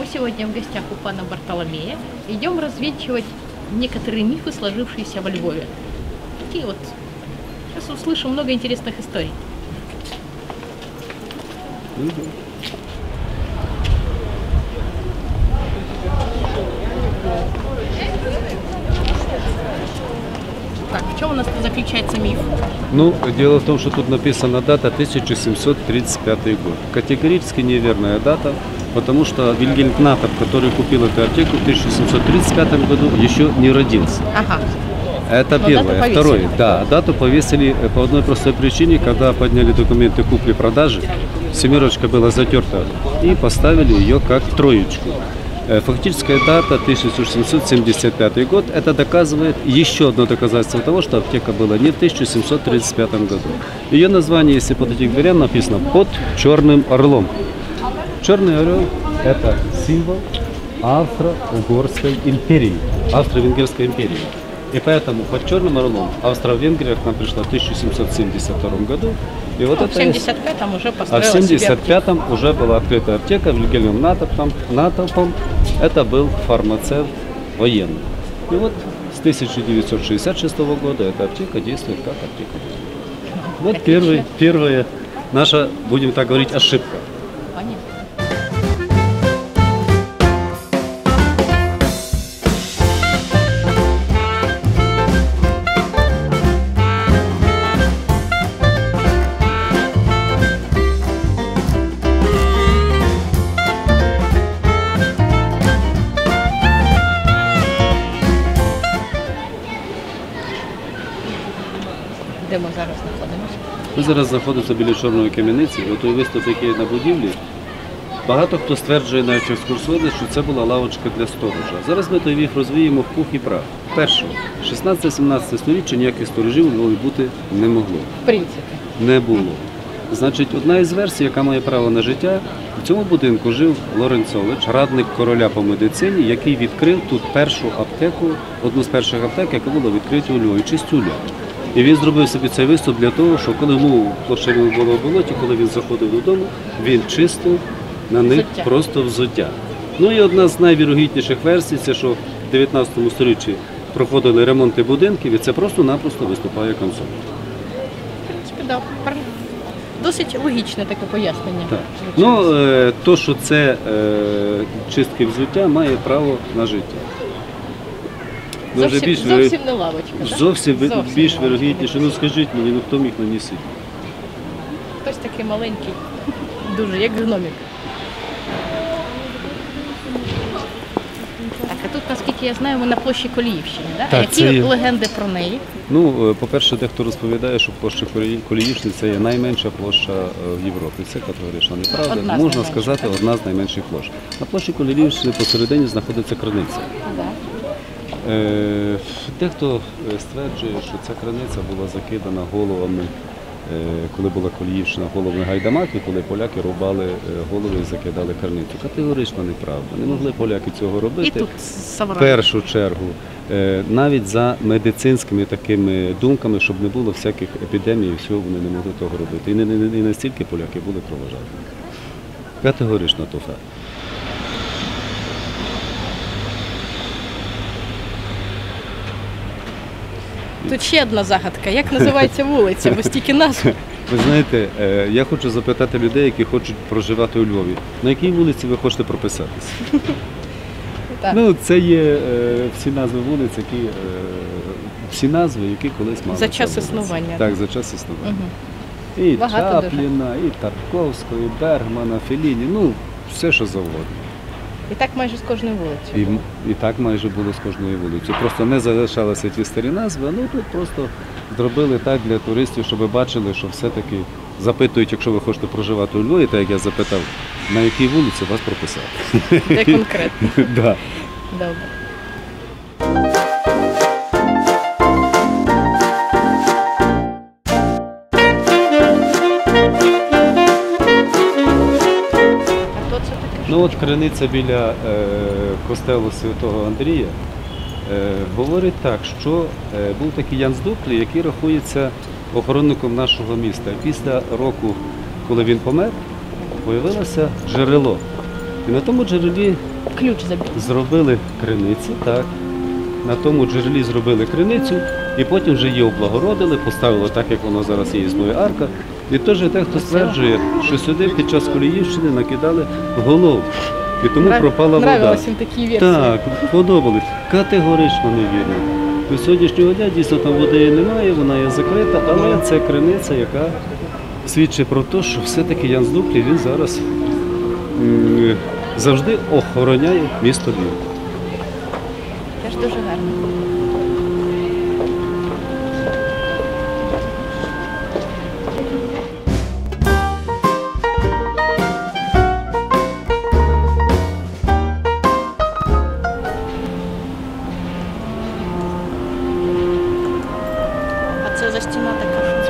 Мы сегодня в гостях у пана Бартоломея. Идем развенчивать некоторые мифы, сложившиеся во Львове. Такие вот. Сейчас услышим много интересных историй. Так, в чем у нас заключается миф? Ну, дело в том, что тут написана дата 1735 год. Категорически неверная дата, потому что Вильгельм Кнатов, который купил эту аптеку в 1735 году, еще не родился. Ага. Это Но первое. дату повесили. Второе, да, дату повесили э, по одной простой причине, когда подняли документы купли-продажи, семерочка была затерта, и поставили ее как троечку. Э, Фактическая дата 1775 год, это доказывает еще одно доказательство того, что аптека была не в 1735 году. Ее название, если под этих дверям написано «Под черным орлом». Черный орел – это символ Австро-Угорской империи, Австро-Венгерской империи. И поэтому под Черным Орлом Австро-Венгрия к нам пришла в 1772 году. И вот Ну, в это есть- 75-м уже а в построила себе аптеку. 75-м уже была открыта аптека Вильгельмом Натопом. Натопом. Это был фармацевт военный. И вот с 1966 года эта аптека действует как аптека. Вот Отлично. первый, первая наша, будем так говорить, ошибка. Ми зараз знаходимося біля чорної кам'яниці, і той виступ, який є на будівлі. Багато хто стверджує навіть екскурсоводи, що це була лавочка для сторожа. Зараз ми той віг розвіємо в пух і прах. Перше, 16-17 століття ніяких сторожів у Львові бути не могло. В принципі. Не було. Значить, одна із версій, яка має право на життя, в цьому будинку жив Лоренцович, радник короля по медицині, який відкрив тут першу аптеку, одну з перших аптек, яка була відкрита у Львові, чистюля. І він зробив собі цей виступ для того, що коли йому площа було в болоті, коли він заходив додому, він чистив на них Взуття. просто взуття. Ну і одна з найвірогідніших версій, це що в 19 столітті проходили ремонти будинків, і це просто-напросто виступає принципі, да. Досить логічне таке пояснення. Так. Ну, е, то, що це е, чистки взуття, має право на життя. Ну, вже зовсім, більш, зовсім не лавочка. да? зовсім, ви- Зовсім більш не вирогідніше. Ну скажіть мені, ну хто міг на ній сидіти? Хтось такий маленький, дуже, як гномик. Так, а тут, наскільки я знаю, ми на площі Коліївщини. Да? Так, Які це є. легенди про неї? Ну, е, по-перше, дехто розповідає, що площа Колі- Коліївщини це є найменша площа е, в Європі. Це категорично неправда. Одна з Можна найменших, сказати, так? одна з найменших площ. На площі Коліївщини посередині знаходиться криниця. Е, Дехто е, стверджує, що ця криниця була закидана головами, е, коли була Коліївщина, головами гайдамаків, коли поляки рубали голови і закидали криницю. Категорично неправда. Не могли поляки цього робити. В першу чергу, навіть за медицинськими такими думками, щоб не було всяких епідемій, всього вони не могли того робити. І не настільки поляки були кровожадні. Категорично то факт. Тут ще одна загадка. Як називається вулиця? Бо стільки назв. Ви знаєте, е, я хочу запитати людей, які хочуть проживати у Львові. На якій вулиці ви хочете прописатися? Так. Ну, це є е, всі назви вулиць, які е, всі назви, які колись мали. За час існування. Так, за час існування. Мгм. І Багато Чапліна, і Тарковського, і Бергмана, Феліні, ну все, що завгодно. І так майже з кожною І, вулицею. м- і так майже було з кожної вулицею. Просто не залишалися ті старі назви, ну тут просто зробили так для туристів, щоб ви бачили, що все-таки запитують, якщо ви хочете проживати у Львові, так як я запитав, на якій вулиці вас прописати. Де конкретно. Да. Добре. От криниця біля е, костелу святого Андрія е, говорить так, що е, був такий Ян Здуплі, який рахується охоронником нашого міста. Після року, коли він помер, появилося джерело. І на тому джерелі Ключ зробили криниці, так. На тому джерелі зробили криницю, і потім вже її облагородили, поставили так, як воно зараз є, існує арка. І теж дехто стверджує, що сюди під час Коліївщини накидали голову. І тому Нрав- пропала вода. Нравилось им такие версии. Так, подобались. Категорично невірно. До сьогоднішнього дня дійсно там води немає, вона є закрита, але це криниця, яка свідчить про те, що все-таки Ян Здуклі він зараз м, завжди охороняє місто Львів. Теж дуже гарно.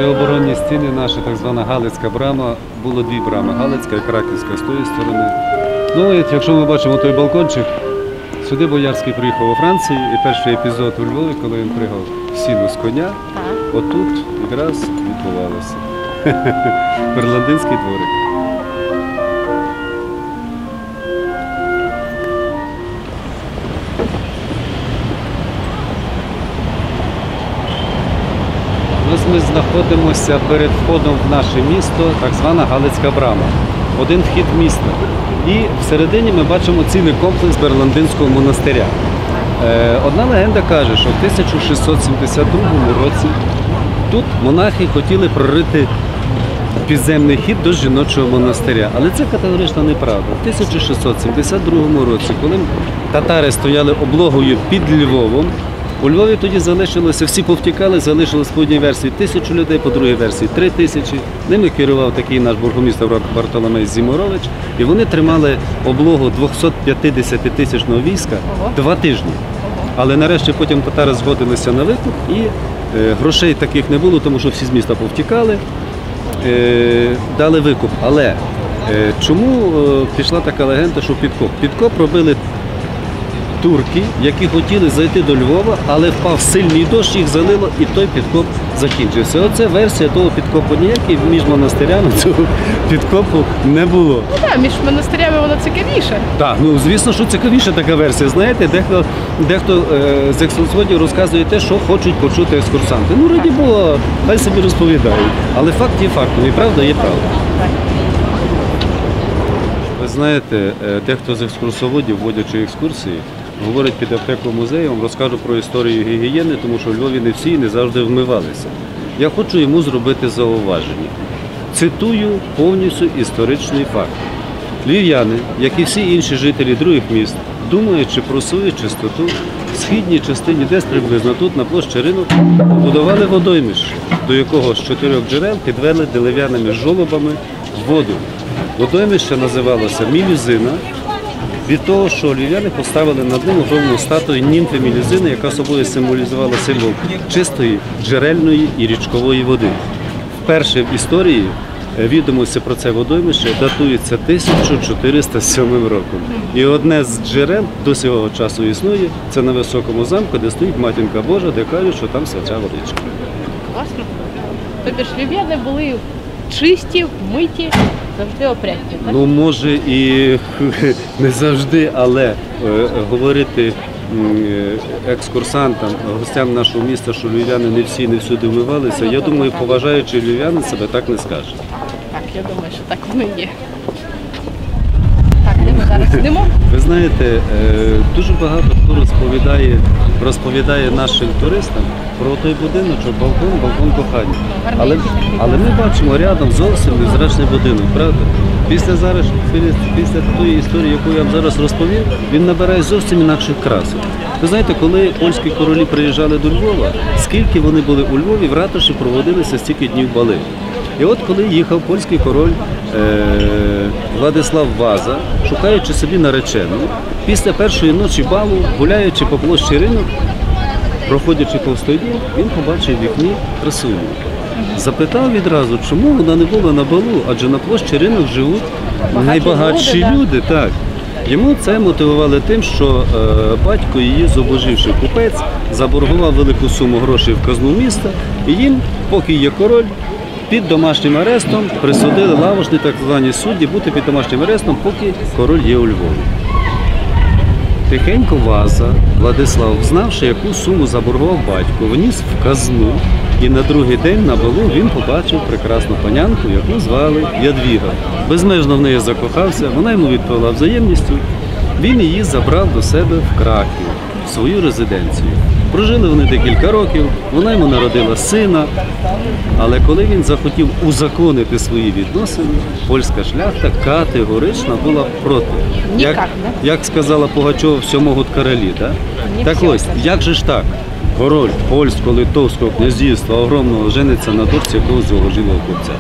Це оборонні стіни, наша так звана Галицька брама. Було дві брами Галицька і Краківська з тої сторони. Ну, і якщо ми бачимо той балкончик, сюди Боярський приїхав у Франції, і перший епізод у Львові, коли він пригав сіну з коня, отут якраз відбувалося. Берландинський дворик. Ми знаходимося перед входом в наше місто, так звана Галицька брама. Один вхід в місто. І всередині ми бачимо цілий комплекс Берландинського монастиря. Е, Одна легенда каже, що в 1672 році тут монахи хотіли прорити підземний хід до жіночого монастиря. Але це категорично неправда. В 1672 році, коли татари стояли облогою під Львовом, у Львові тоді залишилося, всі повтікали, залишилось по одній версії тисячу людей, по другій версії три тисячі. Ними керував такий наш бургомістр Бартоломей Зіморович, і вони тримали облогу 250 тисячного війська два тижні. Але нарешті потім татари згодилися на викуп і е, грошей таких не було, тому що всі з міста повтікали, е, дали викуп. Але е, чому пішла така легенда, що підкоп? Підкоп робили турки, які хотіли зайти до Львова, але впав сильний дощ, їх залило, і той підкоп закінчився. Оце версія того підкопу ніякий між монастирями цього підкопу не було. Ну так, між монастирями воно цікавіше. Так, ну звісно, що цікавіша така версія. Знаєте, дехто, дехто е, з екскурсоводів розказує те, що хочуть почути екскурсанти. Ну, раді Бога, хай собі розповідають. Але факт є фактом, і правда є правда. Ви знаєте, е, дехто з екскурсоводів, вводячи екскурсії, говорить під аптеку музеєм, розкажу про історію гігієни, тому що в Львові не всі не завжди вмивалися. Я хочу йому зробити зауваження. Цитую повністю історичний факт. Львів'яни, як і всі інші жителі других міст, думаючи про свою чистоту, в східній частині, десь приблизно тут, на площі ринок, будували водоймище, до якого з чотирьох джерел підвели дерев'яними жолобами воду. Водоймище називалося Мілюзина, від того, що львів'яни поставили над ним огромну статую німфи Мілюзини, яка собою символізувала символ чистої, джерельної і річкової води. Вперше в історії е, відомості про це водоймище датується 1407 роком. І одне з джерел до цього часу існує, це на високому замку, де стоїть матінка Божа, де кажуть, що там свяча водичка. Класно. Тобі ж львів'яни були чисті, миті, завжди опрятні. Так? Ну, може і не завжди, але е, говорити е, екскурсантам, гостям нашого міста, що львів'яни не всі не всюди вмивалися, я думаю, поважаючи львів'яни себе так не скаже. Так, я думаю, що так воно і є. Йдемо? Ви знаєте, е, дуже багато хто розповідає, розповідає нашим туристам про той будиночок, балкон, балкон кохання. Але, але ми бачимо рядом зовсім незрачний будинок, правда? Після зараз, після тої історії, яку я вам зараз розповів, він набирає зовсім інакших красок. Ви знаєте, коли польські королі приїжджали до Львова, скільки вони були у Львові, в ратуші проводилися стільки днів бали. І от коли їхав польський король е, Владислав Ваза, шукаючи собі наречену, після першої ночі балу, гуляючи по площі ринок, проходячи повз той дім, він побачив в вікні красуню. Запитав відразу, чому вона не була на балу, адже на площі ринок живуть найбагатші люди, люди. Так. Йому це мотивували тим, що е, батько її, зубоживши купець, заборгував велику суму грошей в казну міста, і їм, поки є король, під домашнім арестом присудили лавошні так звані судді бути під домашнім арестом, поки король є у Львові. Тихенько Ваза Владислав, знавши, яку суму заборгував батько, вніс в казну, і на другий день на балу він побачив прекрасну панянку, яку звали Ядвіга. Безмежно в неї закохався, вона йому відповіла взаємністю. Він її забрав до себе в Краків, в свою резиденцію. Прожили вони декілька років, вона йому народила сина. Але коли він захотів узаконити свої відносини, польська шляхта категорично була проти. Як, да? як сказала Пугачова, все можуть королі, так? Так ось, як же ж так? Король польсько-литовського князівства огромного жениться на дочці якогось золожілого купця.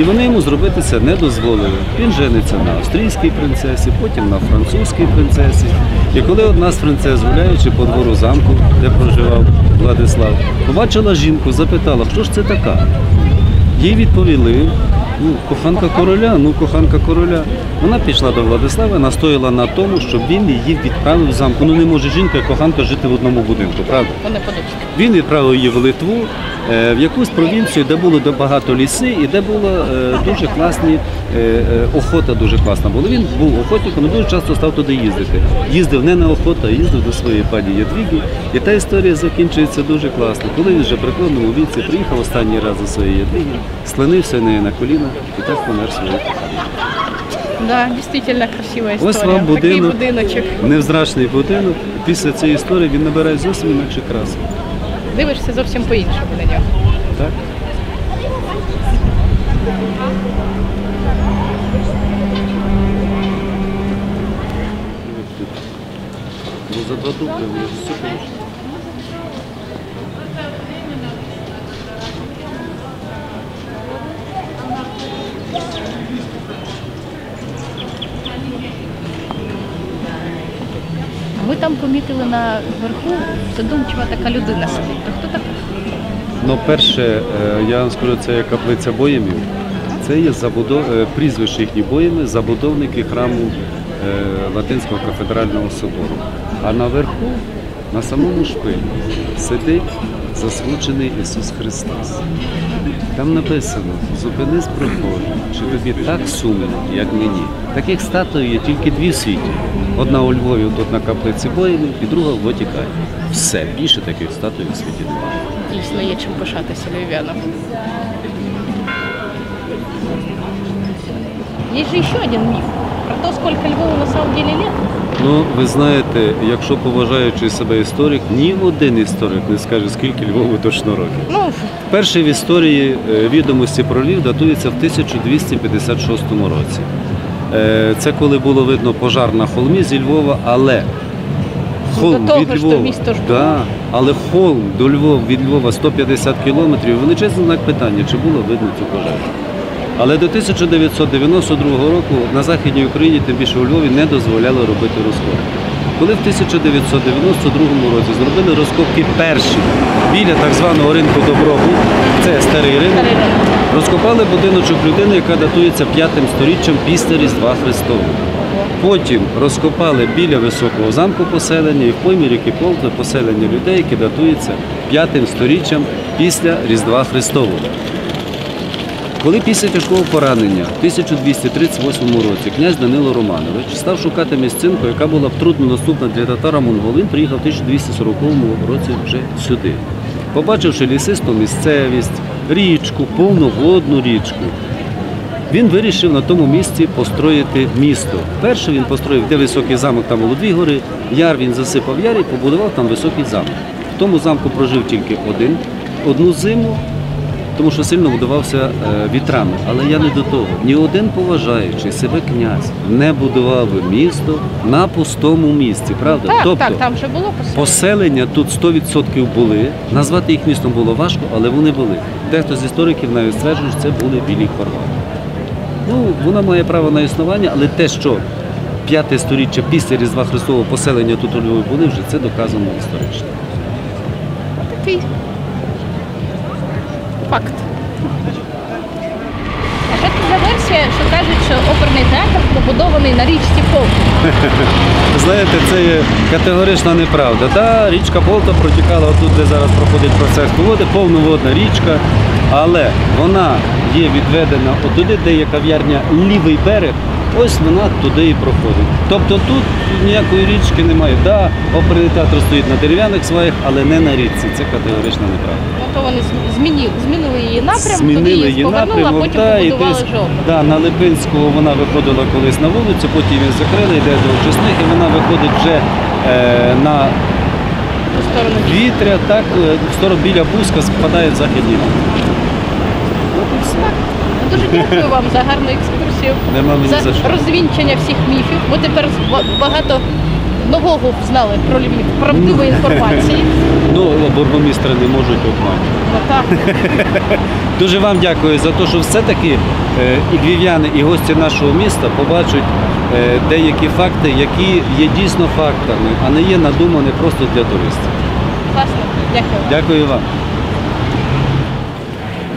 І вони йому зробити це не дозволили. Він жениться на австрійській принцесі, потім на французькій принцесі. І коли одна з принцес, гуляючи по двору замку, де проживав Владислав, побачила жінку, запитала, хто ж це така? Їй відповіли, ну, коханка короля, ну коханка короля. Вона пішла до Владислава, настояла на тому, щоб він її відправив в замку. Ну не може жінка і коханка жити в одному будинку, правда? Вони. Він відправив її в Литву, е, в якусь провінцію, де було багато ліси і де була е, дуже класні е, е, охота дуже класна була. Він був охотником і дуже часто став туди їздити. Їздив не на охоту, а їздив до своєї пані Ядвіги. І та історія закінчується дуже класно. Коли він вже при преклонному віці приїхав останній раз до своєї Ядвіги, склонився неї на коліна і так помер своє. Да, дійсно красива історія. Ось вам Такий будинок. будиночок. Невзрачний будинок. Після цієї історії він набирає зовсім інакше краси. Дивишся зовсім по-іншому на нього. Так? Ну, за два дубля вже все Ми там помітили на верху задумчива така людина сидить. То хто така? Ну, перше, е, я вам скажу, це каплиця боємів. Це є забудов... е, прізвище їхні боєми, забудовники храму е, Латинського кафедрального собору. А наверху, на самому шпилі, сидить засмучений Ісус Христос. Там написано: зупинись прохожий, чи тобі так сумно, як мені. Таких статуй є тільки дві в світі. Одна у Львові, тут на каплиці боємів, і друга в Ватикані. Все, більше таких статуй у світі немає. Дійсно є чим пишатися львів'янам. Же еще один миф про то, сколько Львову на самом деле лет. Ну, ви знаєте, якщо поважаючи себе історик, ні один історик не скаже, скільки Львову точно років. Ну, Перший в історії е, відомості про Львів датується в 1256 році. Е, Це коли було видно пожар на холмі зі Львова, але холм До того від Львова, місто ж да, але холм до Львова від Львова 150 кілометрів. Величезний знак питання, чи було видно цю пожежу. Але до 1992 року на Західній Україні, тим більше у Львові, не дозволяли робити розкопки. Коли в 1992 році зробили розкопки перші біля так званого ринку Добробут, це старий ринок, розкопали будиночок людини, яка датується п'ятим сторіччям після Різдва Христового. Потім розкопали біля високого замку поселення і в поймі ріки Полтви поселення людей, яке датується п'ятим сторіччям після Різдва Христового. Коли після тяжкого поранення в 1238 році князь Данило Романович став шукати місцинку, яка була б трудно доступна для татара монгол він приїхав в 1240 році вже сюди. Побачивши лісисту місцевість, річку, повноводну річку, він вирішив на тому місці построїти місто. Перше він построїв, де високий замок, там було дві гори. Яр він засипав яр і побудував там високий замок. В тому замку прожив тільки один, одну зиму, тому що сильно будувався е, вітрами. Але я не до того. Ні один поважаючий себе князь не будував місто на пустому місці, правда? Так, тобто, так, там вже було поселення. Поселення тут 100% були. Назвати їх містом було важко, але вони були. Дехто з істориків навіть стверджує, що це були білі хорвати. Ну, вона має право на існування, але те, що п'яте сторіччя після Різдва Христового поселення тут у Львові були, вже це доказано історично. Такий факт. А що це за версія, що кажуть, що оперний театр побудований на річці Полта? Знаєте, це є категорична неправда. Та річка Полта протікала тут, де зараз проходить процес поводи, повноводна річка, але вона є відведена отуди, де є кав'ярня лівий берег. Ось вона туди і проходить. Тобто тут ніякої річки немає. Да, оперний театр стоїть на дерев'яних сваях, але не на річці. Це категорична неправда. Ну, то вони змінили, змінили її напрям, туди Змінили її повернули, а напрямок, потім і побудували десь, жовту. да, на Липинського вона виходила колись на вулицю, потім її закрили, йде до очисних, і вона виходить вже е, на сторону. вітря, так, е, в сторону біля Бузька спадає в західні. От і все. Ну, Дуже дякую вам за гарну екскурсію, Нема мені за, за що. розвінчення всіх міфів. Бо тепер багато нового знали про Львів, правдивої інформації. Ну, бургомістри не можуть обманути. Ну. Дуже вам дякую за те, що все-таки е, і львів'яни, і гості нашого міста побачать е, деякі факти, які є дійсно фактами, а не є надумані просто для туристів. Класно. Дякую. Дякую вам.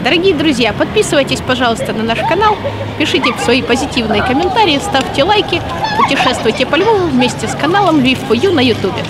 Дорогие друзья, подписывайтесь, пожалуйста, на наш канал, пишите свои позитивные комментарии, ставьте лайки, путешествуйте по Львову вместе с каналом Львив.ю на ютубе.